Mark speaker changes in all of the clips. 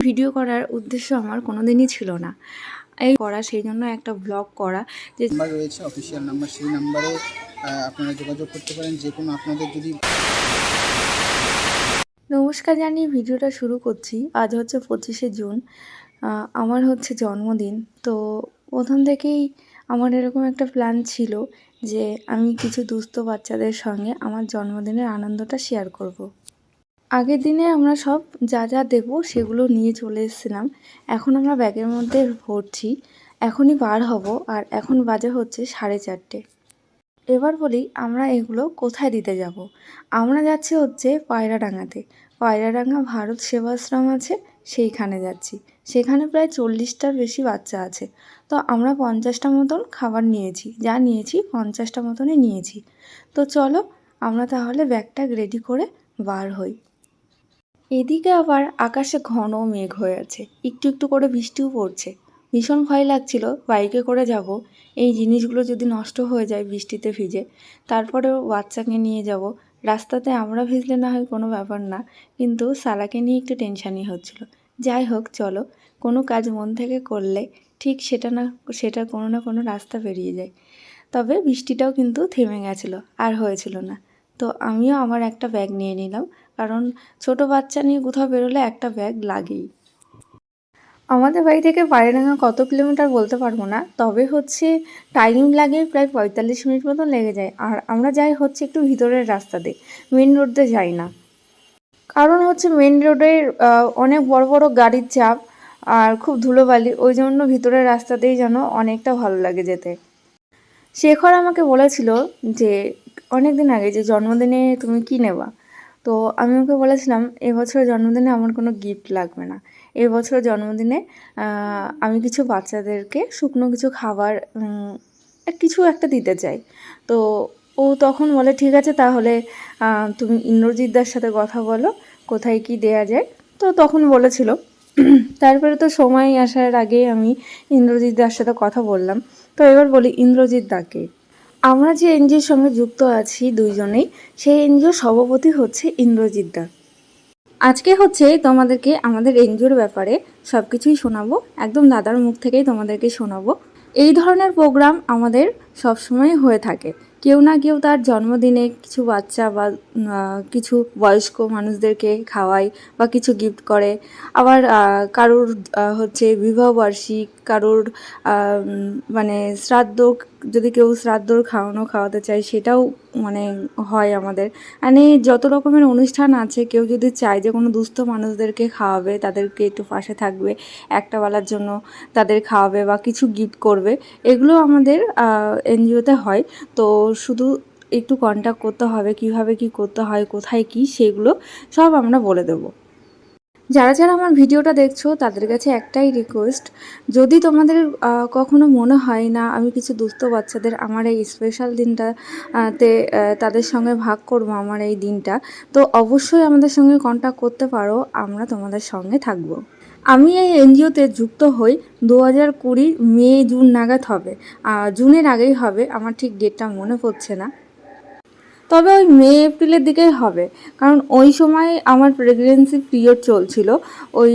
Speaker 1: Video করার উদ্দেশ্য আমার কোনো দিনই ছিল না। এই করা সেই জন্য একটা ব্লগ করা যে
Speaker 2: নাম্বার রয়েছে অফিসিয়াল নাম্বার সেই নাম্বারে আপনারা যোগাযোগ করতে পারেন যে কোনো আপনাদের যদি
Speaker 1: নমস্কার জানিয়ে ভিডিওটা শুরু করছি। আজ হচ্ছে পঁচিশে জুন আমার হচ্ছে জন্মদিন। তো প্রথম থেকেই আমার এরকম একটা প্ল্যান ছিল যে আমি কিছু দুস্থ বাচ্চাদের সঙ্গে আমার জন্মদিনের আনন্দটা শেয়ার করব। আগের দিনে আমরা সব যা যা দেবো সেগুলো নিয়ে চলে এসেছিলাম। এখন আমরা ব্যাগের মধ্যে ভরছি। এখনই বার হব আর এখন বাজে হচ্ছে সাড়ে চারটে। এবার বলি আমরা এগুলো কোথায় দিতে যাব? আমরা যাচ্ছি হচ্ছে পায়রাডাঙ্গাতে। পায়রাডাঙ্গা ভারত সেবাশ্রম আছে, সেইখানে যাচ্ছি। সেখানে প্রায় চল্লিশটার বেশি বাচ্চা আছে। তো আমরা পঞ্চাশটা মতন খাবার নিয়েছি। যা নিয়েছি পঞ্চাশটা মতনই নিয়েছি। তো চলো আমরা তাহলে ব্যাগটা রেডি করে বার হই। এদিকে আবার আকাশে ঘন মেঘ হয়ে আছে। একটু একটু করে বৃষ্টিও পড়ছে। ভীষণ ভয় লাগছিল, বাইকে করে যাব। এই জিনিসগুলো যদি নষ্ট হয়ে যায় বৃষ্টিতে ভিজে, তারপরেও বাচ্চাকে নিয়ে যাব। রাস্তাতে আমরা ভিজলে না হয় কোনো ব্যাপার না, কিন্তু সালাকে নিয়ে একটু টেনশানই হচ্ছিল। যাই হোক, চলো, কোনো কাজ মন থেকে করলে ঠিক সেটা না, সেটা কোনো না কোনো রাস্তা বেরিয়ে যায়। তবে বৃষ্টিটাও কিন্তু থেমে গেছিল, আর হয়েছিল না। তো আমিও আমার একটা ব্যাগ নিয়ে নিলাম। কারণ ছোট বাচ্চা নিয়ে কোথাও বেরোলে একটা ব্যাগ লাগেই। আমাদের বাড়ি থেকে পায়রাডাঙ্গা কত কিলোমিটার বলতে পারব না, তবে হচ্ছে টাইম লাগে প্রায় পঁয়তাল্লিশ মিনিট মতন লেগে যায়। আর আমরা যাই হচ্ছে একটু ভিতরের রাস্তা দিয়ে মেন রোড দিয়ে যাই না। কারণ হচ্ছে মেন রোডের অনেক বড় বড় গাড়ির চাপ আর খুব ধুলোবালি, ওই জন্য ভিতরের রাস্তাতেই যেন অনেকটা ভালো লাগে যেতে। শেখর আমাকে বলেছিল যে অনেক দিন আগে যে জন্মদিনে তুমি কি নেবা? তো আমি ওকে বলেছিলাম এবছর জন্মদিনে আমার কোনো গিফট লাগবে না। এবছর জন্মদিনে আমি কিছু বাচ্চাদেরকে শুকনো কিছু খাবার কিছু একটা দিতে চাই। তো ও তখন বলে, ঠিক আছে তাহলে তুমি ইন্দ্রজিৎদার সাথে কথা বলো, কোথায় কি দেয়া যায়। তো তখন বলেছিল। তারপরে তো সময় আসার আগে আমি ইন্দ্রজিৎ দার সাথে কথা বললাম। তো এবার বলি ইন্দ্রজিৎ দাকে আমরা যে এনজিওর সঙ্গে যুক্ত আছি দুইজনেই, সেই এনজিওর সভাপতি হচ্ছে ইন্দ্রজিৎ দা। আজকে হচ্ছে তোমাদেরকে আমাদের এনজিওর ব্যাপারে সব কিছুই শোনাবো। একদম দাদার মুখ থেকেই তোমাদেরকে শোনাবো। এই ধরনের প্রোগ্রাম আমাদের সবসময় হয়ে থাকে। কেউ না কেউ তার জন্মদিনে কিছু বাচ্চা বা কিছু বয়স্ক মানুষদেরকে খাওয়ায় বা কিছু গিফট করে। আবার কারোর হচ্ছে বিবাহবার্ষিক কারোর মানে শ্রাদ্ধ, যদি কেউ শ্রাদ্ধর খাওয়ানো খাওয়াতে চায়, সেটাও মানে হয় আমাদের। মানে যত রকমের অনুষ্ঠান আছে, কেউ যদি চায় যে কোনো দুস্থ মানুষদেরকে খাওয়াবে, তাদেরকে একটু পাশে থাকবে, একটা বেলার জন্য তাদের খাওয়াবে বা কিছু গিফট করবে, এগুলো আমাদের এনজিওতে হয়। তো শুধু একটু কন্ট্যাক্ট করতে হবে, কীভাবে কি করতে হয়, কোথায় কি, সেগুলো সব আমরা বলে দেবো। যারা যারা আমার ভিডিওটা দেখছ, তাদের কাছে একটাই রিকোয়েস্ট যদি তোমাদের কখনো মনে হয় না আমি কিছু দুস্থ বাচ্চাদের আমার এই স্পেশাল দিনটা তে তাদের সঙ্গে ভাগ করব আমার এই দিনটা, তো অবশ্যই আমাদের সঙ্গে কন্ট্যাক্ট করতে পারো, আমরা তোমাদের সঙ্গে থাকব। আমি এই এনজিওতে যুক্ত হই দু হাজার কুড়ি মে জুন নাগাদ হবে জুনের আগেই হবে, আমার ঠিক ডেটটা মনে পড়ছে না। তবে ওই মে, এপ্রিলের দিকেই হবে। কারণ ওই সময় আমার প্রেগনেন্সি পিরিয়ড চলছিল। ওই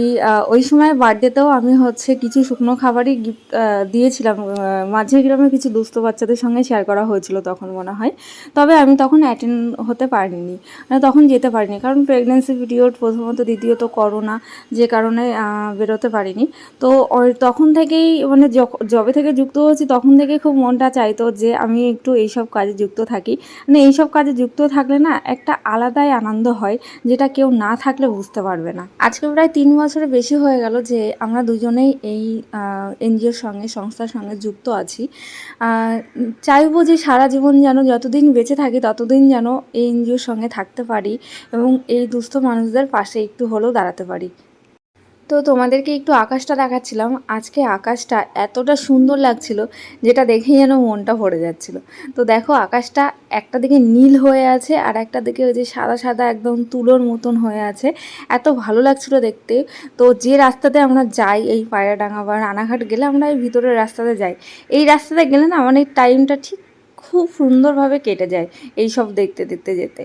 Speaker 1: ওই সময় বার্থডেতেও আমি হচ্ছে কিছু শুকনো খাবারই গিফট দিয়েছিলাম। মাঝে গ্রামে কিছু দুস্থ বাচ্চাদের সঙ্গে শেয়ার করা হয়েছিল তখন মনে হয়। তবে আমি তখন অ্যাটেন্ড হতে পারিনি। মানে তখন যেতে পারিনি। কারণ প্রেগনেন্সি পিরিয়ড প্রথমত, দ্বিতীয়ত করোনা যে কারণে বেরোতে পারিনি। তো তখন থেকেই মানে যবে থেকে যুক্ত হয়েছি, তখন থেকে খুব মনটা চাইতো যে আমি একটু এইসব কাজে যুক্ত থাকি। মানে এইসব কাজে যুক্ত থাকলে না একটা আলাদাই আনন্দ হয়, যেটা কেউ না থাকলে বুঝতে পারবে না। আজকে প্রায় তিন বছরের বেশি হয়ে গেল যে আমরা দুজনেই এই এনজিওর সঙ্গে, সংস্থার সঙ্গে যুক্ত আছি। চাইব যে সারা জীবন যেন যতদিন বেঁচে থাকি, ততদিন যেন এই এনজিওর সঙ্গে থাকতে পারি এবং এই দুস্থ মানুষদের পাশে একটু হলেও দাঁড়াতে পারি। তো তোমাদেরকে একটু আকাশটা দেখাচ্ছিলাম। আজকে আকাশটা এতটা সুন্দর লাগছিল যেটা দেখেই যেন মনটা ভরে যাচ্ছিল। তো দেখো, আকাশটা একটা দিকে নীল হয়ে আছে আর একটা দিকে ওই যে সাদা সাদা একদম তুলোর মতন হয়ে আছে। এত ভালো লাগছিল দেখতে। তো যে রাস্তাতে আমরা যাই, এই পায়রাডাঙ্গা বা রানাঘাট গেলে আমরা এই ভিতরের রাস্তাতে যাই। এই রাস্তাতে গেলে না মানে টাইমটা ঠিক খুব সুন্দরভাবে কেটে যায় এই সব দেখতে দেখতে। যেতে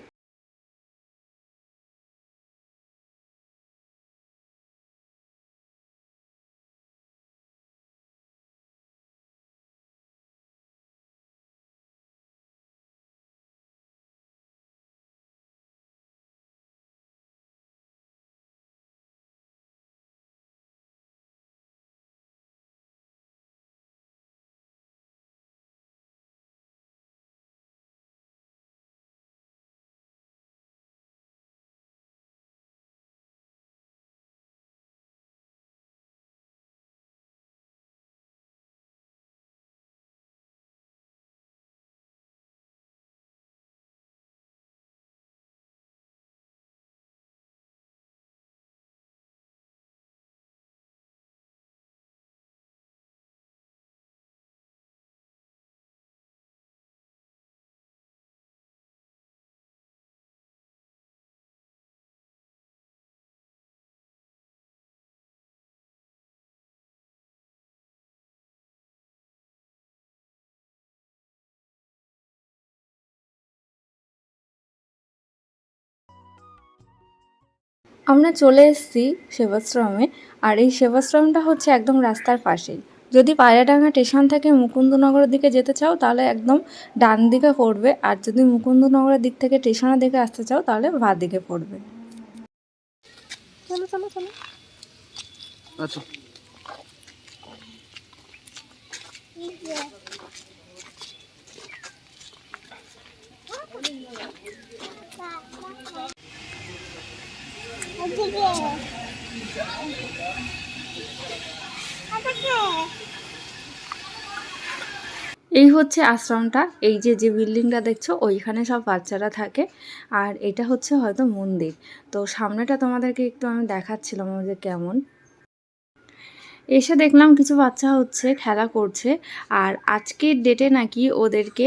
Speaker 1: আমরা চলে এসেছি সেবাশ্রমে আর এই সেবাশ্রমটা হচ্ছে একদম রাস্তার পাশেই। যদি পায়রাডাঙ্গা স্টেশন থেকে মুকুন্দনগরের দিকে যেতে চাও তাহলে একদম ডান দিকে পড়বে আর যদি মুকুন্দনগরের দিক থেকে স্টেশনের দিকে আসতে চাও তাহলে বাঁ দিকে পড়বে। চলো চলো চলো।
Speaker 2: আচ্ছা।
Speaker 1: এই হচ্ছে আশ্রমটা, এই যে যে বিল্ডিংটা দেখছ, ওইখানে সব বাচ্চারা থাকে। আর এটা হচ্ছে হয়তো মন্দির। তো সামনেটা তোমাদেরকে একটু আমি দেখাচ্ছিলাম যে কেমন। এসে দেখলাম কিছু বাচ্চা হচ্ছে, খেলা করছে। আর আজকের ডেটে নাকি ওদেরকে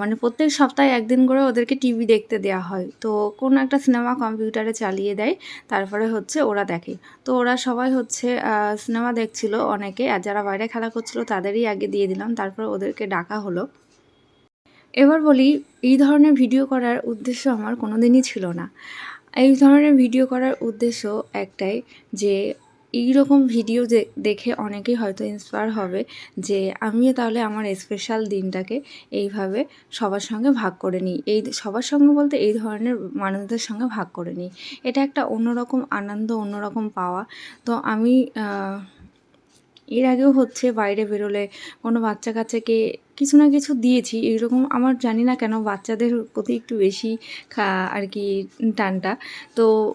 Speaker 1: মানে প্রত্যেক সপ্তাহে একদিন করে ওদেরকে টিভি দেখতে দেওয়া হয়। তো কোনো একটা সিনেমা কম্পিউটারে চালিয়ে দেয়, তারপরে হচ্ছে ওরা দেখে। তো ওরা সবাই হচ্ছে সিনেমা দেখছিল অনেকে, আর যারা বাইরে খেলা করছিল তাদেরই আগে দিয়ে দিলাম, তারপর ওদেরকে ডাকা হলো। এবার বলি, এই ধরনের ভিডিও করার উদ্দেশ্য আমার কোনো দিনই ছিল না। এই ধরনের ভিডিও করার উদ্দেশ্য একটাই যে এই রকম ভিডিও দেখে অনেকেই হয়তো ইন্সপায়ার হবে যে আমিও তাহলে আমার স্পেশাল দিনটাকে এইভাবে সবার সঙ্গে ভাগ করে নিই। এই সবার সঙ্গে বলতে এই ধরনের মানুষদের সঙ্গে ভাগ করে নিই। এটা একটা অন্যরকম আনন্দ, অন্যরকম পাওয়া। তো আমি এর আগেও হচ্ছে বাইরে বেরোলে কোনো বাচ্চা কাচ্চাকে কিছু না কিছু দিয়েছি এইরকম আমার জানি না কেন বাচ্চাদের প্রতি একটু বেশি খা- আর কি টানটা। তো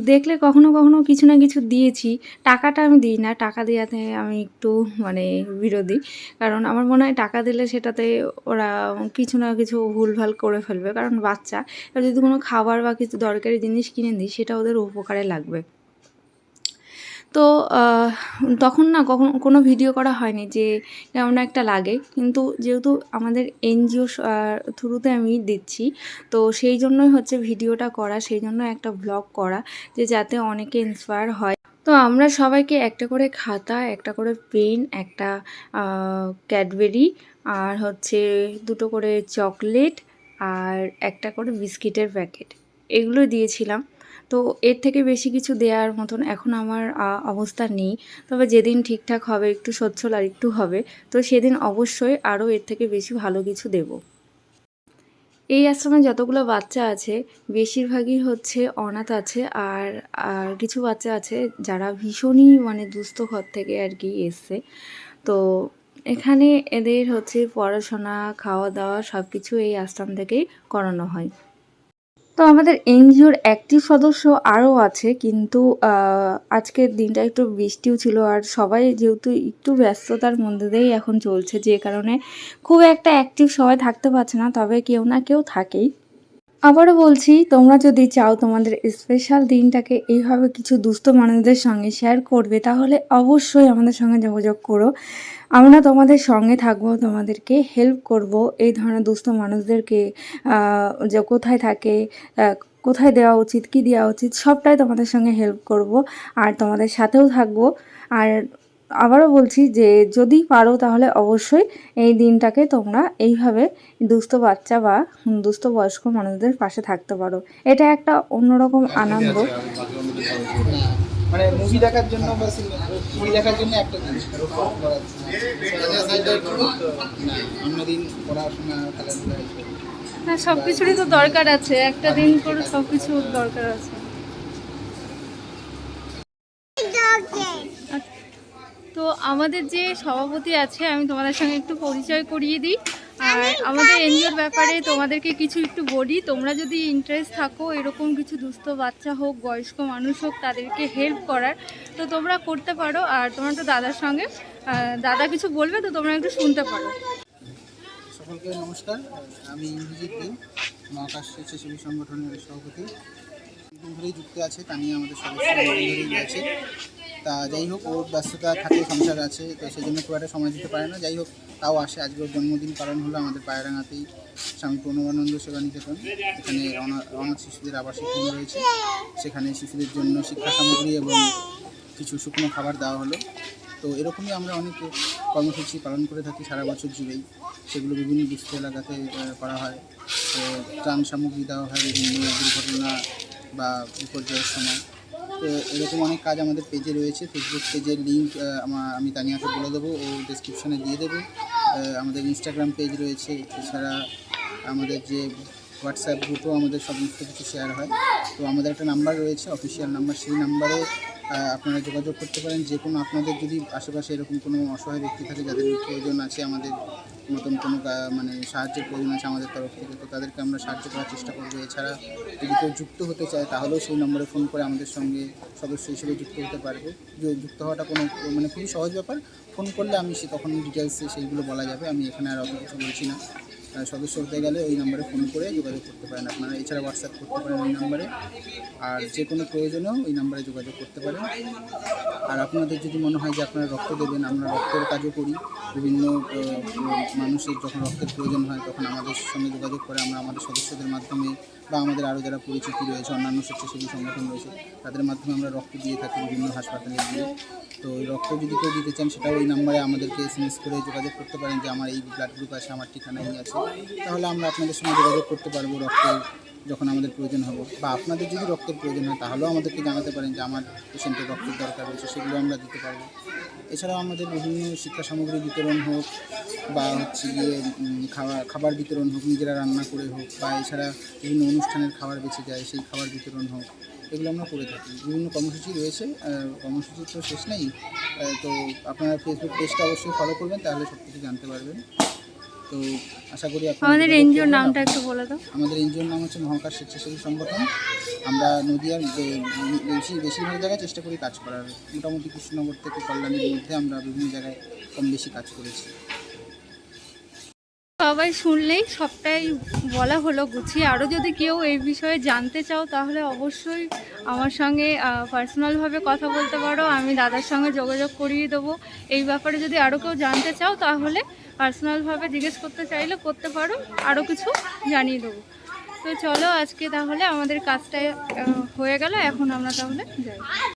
Speaker 1: দেখলে কখনো কখনো কিছু না কিছু দিয়েছি, টাকাটা আমি দিই না, টাকা দেওয়াতে আমি একটু মানে বিরোধী। কারণ আমার মনে হয় টাকা দিলে সেটাতে ওরা কিছু না কিছু ভুলভাল করে ফেলবে। কারণ বাচ্চা যদি কোনো খাবার বা কিছু দরকারি জিনিস কিনে দিই, সেটা ওদের উপকারে লাগবে। তো তখন না কখন, কোনো ভিডিও করা হয়নি যে কেমন একটা লাগে। কিন্তু যেহেতু আমাদের এনজিও থ্রুতে আমি দিচ্ছি, তো সেই জন্যই হচ্ছে ভিডিওটা করা, সেই জন্য একটা ব্লগ করা, যে যাতে অনেকে ইন্সপায়ার হয়। তো আমরা সবাইকে একটা করে খাতা, একটা করে পেন একটা ক্যাডবেরি আর হচ্ছে দুটো করে চকলেট আর একটা করে বিস্কিটের প্যাকেট এগুলো দিয়েছিলাম। তো এর থেকে বেশি কিছু দেওয়ার মতন এখন আমার অবস্থা নেই। তবে যেদিন ঠিকঠাক হবে, একটু সচ্ছল আর একটু হবে, তো সেদিন অবশ্যই আরও এর থেকে বেশি ভালো কিছু দেব। এই আশ্রমে যতগুলো বাচ্চা আছে, বেশিরভাগই হচ্ছে অনাথ আছে আর আর কিছু বাচ্চা আছে যারা ভীষণই মানে দুস্থ ঘর থেকে আর কি এসছে। তো এখানে এদের হচ্ছে পড়াশোনা খাওয়া দাওয়া সব কিছু এই আশ্রম থেকেই করানো হয়। তো আমাদের এনজিওর অ্যাক্টিভ সদস্য আরও আছে, কিন্তু আজকের দিনটা একটু বৃষ্টিও ছিল আর সবাই যেহেতু একটু ব্যস্ততার মধ্যে দিয়েই এখন চলছে, যে কারণে খুব একটা অ্যাক্টিভ সবাই থাকতে পারছে না, তবে কেউ না কেউ থাকেই। আবারও বলছি, তোমরা যদি চাও তোমাদের স্পেশাল দিনটাকে এইভাবে কিছু দুস্থ মানুষদের সঙ্গে শেয়ার করবে, তাহলে অবশ্যই আমাদের সঙ্গে যোগাযোগ করো। আমরা তোমাদের সঙ্গে থাকব, তোমাদেরকে হেল্প করব এই ধরনের দুস্থ মানুষদেরকে যে কোথায় থাকে কোথায় দেওয়া উচিত, কী দেওয়া উচিত, সবটাই তোমাদের সঙ্গে হেল্প করব। আর তোমাদের সাথেও থাকব। আর আবারও বলছি যে যদি পারো তাহলে অবশ্যই এই দিনটাকে তোমরা এইভাবে দুস্থ বাচ্চা বা দুস্থ বয়স্ক মানুষদের পাশে থাকতে পারো। এটা একটা অন্যরকম আনন্দ।
Speaker 2: না, মানে মুভি দেখার জন্য বা মুভি দেখার জন্য একটা জিনিস অন্যদিন পড়াশোনা খেলাধুলা
Speaker 1: হ্যাঁ সব কিছুরই তো দরকার আছে। একটা দিন করে সব কিছু দরকার আছে। তো আমাদের যে সভাপতি আছে আমি তোমাদের সঙ্গে একটু পরিচয় করিয়ে দিই। আর আমাদের এনজিওর ব্যাপারে তোমাদেরকে কিছু একটু বলি। তোমরা যদি ইন্টারেস্ট থাকো এরকম কিছু দুস্থ বাচ্চা হোক বয়স্ক মানুষ হোক তাদেরকে হেল্প করার তো তোমরা করতে পারো। আর তোমরা তো দাদার সঙ্গে দাদা কিছু বলবে তো তোমরা একটু শুনতে পারো।
Speaker 2: সকলকে নমস্কার। আমি ইন্দ্রজিৎ দিন মহাকাশ স্বেচ্ছাসেবী সংগঠনের সভাপতি। ধরেই যুক্ত আছে তা নিয়ে আমাদের সদস্য আছে তা যাই হোক, ওর ব্যস্ততা থাকে সংসার আছে, তো সেই জন্য খুব একটা সময় দিতে পারে না। যাই হোক, তাও আসে। আজকে ওর জন্মদিন পালন হলো আমাদের পায়রাঙাতেই স্বামী প্রণবানন্দ সেবা নিকেতন এখানে অনা- অনাথ শিশুদের আবাসিক কেন্দ্র রয়েছে। সেখানে শিশুদের জন্য শিক্ষা সামগ্রী এবং কিছু শুকনো খাবার দেওয়া হলো। তো এরকমই আমরা অনেক কর্মসূচি পালন করে থাকি সারা বছর জুড়েই। সেগুলো বিভিন্ন দুস্থ এলাকাতে করা হয়। তো ত্রাণ সামগ্রী দেওয়া হয় বিভিন্ন দুর্ঘটনা বা বিপর্যয়ের সময়। তো এরকম অনেক কাজ আমাদের পেজে রয়েছে। ফেসবুক পেজের লিঙ্ক আমি তানিয়াকে বলে দেবো, ও ডিসক্রিপশানে দিয়ে দেবো। আমাদের ইনস্টাগ্রাম পেজ রয়েছে, এছাড়া আমাদের যে হোয়াটসঅ্যাপ গ্রুপেও আমাদের সমস্ত কিছু শেয়ার হয়। তো আমাদের একটা নাম্বার রয়েছে অফিসিয়াল নাম্বার সেই নাম্বারে আপনারা যোগাযোগ করতে পারেন। যে কোনো আপনাদের যদি আশেপাশে এরকম কোনো অসহায় ব্যক্তি থাকে, যাদের প্রয়োজন আছে, আমাদের মতন কোনো মানে সাহায্যের প্রয়োজন আছে আমাদের তরফ থেকে, তো তাদেরকে আমরা সাহায্য করার চেষ্টা করব। এছাড়া যদি কেউ যুক্ত হতে চায়, তাহলেও সেই নম্বরে ফোন করে আমাদের সঙ্গে সদস্য হিসেবে যুক্ত হতে পারবে। যুক্ত হওয়াটা কোনো মানে খুবই সহজ ব্যাপার। ফোন করলে আমি সে তখন ডিটেলসে সেইগুলো বলা যাবে। আমি এখানে আর অত কিছু বলছি না। সদস্য হতে গেলে ওই নাম্বারে ফোন করে যোগাযোগ করতে পারেন আপনারা। এছাড়া হোয়াটসঅ্যাপ করতে পারেন ওই নাম্বারে। আর যে কোনো প্রয়োজনেও ওই নাম্বারে যোগাযোগ করতে পারেন। আর আপনাদের যদি মনে হয় যে আপনারা রক্ত দেবেন, আমরা রক্তের কাজও করি। বিভিন্ন মানুষের যখন রক্তের প্রয়োজন হয়, তখন আমাদের সঙ্গে যোগাযোগ করে আমরা আমাদের সদস্যদের মাধ্যমে বা আমাদের আরও যারা পরিচিতি রয়েছে, অন্যান্য স্বেচ্ছাসেবী সংগঠন রয়েছে, তাদের মাধ্যমে আমরা রক্ত দিয়ে থাকি বিভিন্ন হাসপাতালে গিয়ে। তো রক্ত যদি কেউ দিতে চান, সেটাও ওই নাম্বারে আমাদেরকে এস করে যোগাযোগ করতে পারেন যে, আমার এই ব্লাড গ্রুপ আছে, আমার ঠিকানা এই আছে। তাহলে আমরা আপনাদের সঙ্গে যোগাযোগ করতে পারব রক্তের যখন আমাদের প্রয়োজন হবে বা আপনাদের যদি রক্তের প্রয়োজন হয় তাহলেও আমাদেরকে জানাতে পারেন যে আমার পেশেন্টের রক্তের দরকার রয়েছে সেগুলো আমরা দিতে পারব। এছাড়াও আমাদের বিভিন্ন শিক্ষা সামগ্রী বিতরণ হোক বা হচ্ছে গিয়ে খাবার খাবার বিতরণ হোক নিজেরা রান্না করে হোক বা এছাড়া বিভিন্ন অনুষ্ঠানের খাবার বেঁচে যায় সেই খাবার বিতরণ হোক এগুলো আমরা করে থাকি। বিভিন্ন কর্মসূচি রয়েছে আহ, কর্মসূচির তো শেষ নেই তো আপনারা ফেসবুক পেজটা অবশ্যই ফলো করবেন তাহলে সব কিছু জানতে পারবেন। তো আশা করি
Speaker 1: আমাদের এনজিওর নামটা একটু বলে দাও।
Speaker 2: আমাদের এনজিওর নাম হচ্ছে মহাকাশ স্বেচ্ছাসেবী সংগঠন। আমরা নদীয়ার বেশি বেশিরভাগ জায়গায় চেষ্টা করি কাজ করার। মোটামুটি কৃষ্ণনগর থেকে কল্যাণের মধ্যে আমরা বিভিন্ন জায়গায় কম বেশি কাজ করেছি।
Speaker 1: সবাই শুনলেই সবটাই বলা হলো গুছিয়ে। আরও যদি কেউ এই বিষয়ে জানতে চাও, তাহলে অবশ্যই আমার সঙ্গে পার্সোনালভাবে কথা বলতে পারো। আমি দাদার সঙ্গে যোগাযোগ করিয়ে দেবো। এই ব্যাপারে যদি আরও কেউ জানতে চাও, তাহলে পার্সোনালভাবে জিজ্ঞেস করতে চাইলে করতে পারো। আরও কিছু জানিয়ে দেবো। তো চলো আজকে তাহলে আমাদের কাজটা হয়ে গেল। এখন আমরা তাহলে যাই।